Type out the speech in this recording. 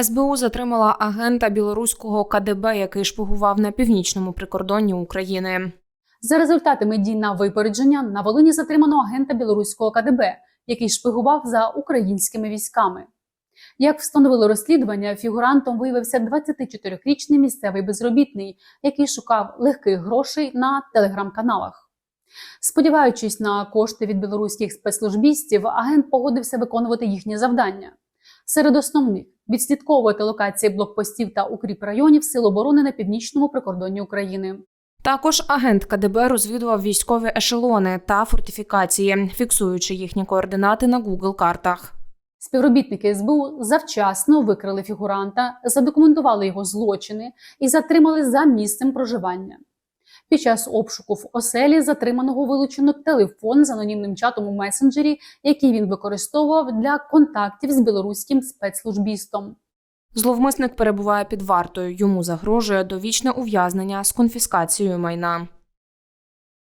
СБУ затримала агента білоруського КДБ, який шпигував на північному прикордонні України. За результатами дій на випередження на Волині затримано агента білоруського КДБ, який шпигував за українськими військами. Як встановило розслідування, фігурантом виявився 24-річний місцевий безробітний, який шукав легких грошей на телеграм-каналах. Сподіваючись на кошти від білоруських спецслужбістів, агент погодився виконувати їхнє завдання. Серед основних відслідковувати локації блокпостів та укріп районів Сил оборони на північному прикордонні України. Також агент КДБ розвідував військові ешелони та фортифікації, фіксуючи їхні координати на Google картах. Співробітники СБУ завчасно викрили фігуранта, задокументували його злочини і затримали за місцем проживання. Під час обшуку в оселі затриманого вилучено телефон з анонімним чатом у месенджері, який він використовував для контактів з білоруським спецслужбістом. Зловмисник перебуває під вартою. Йому загрожує довічне ув'язнення з конфіскацією майна.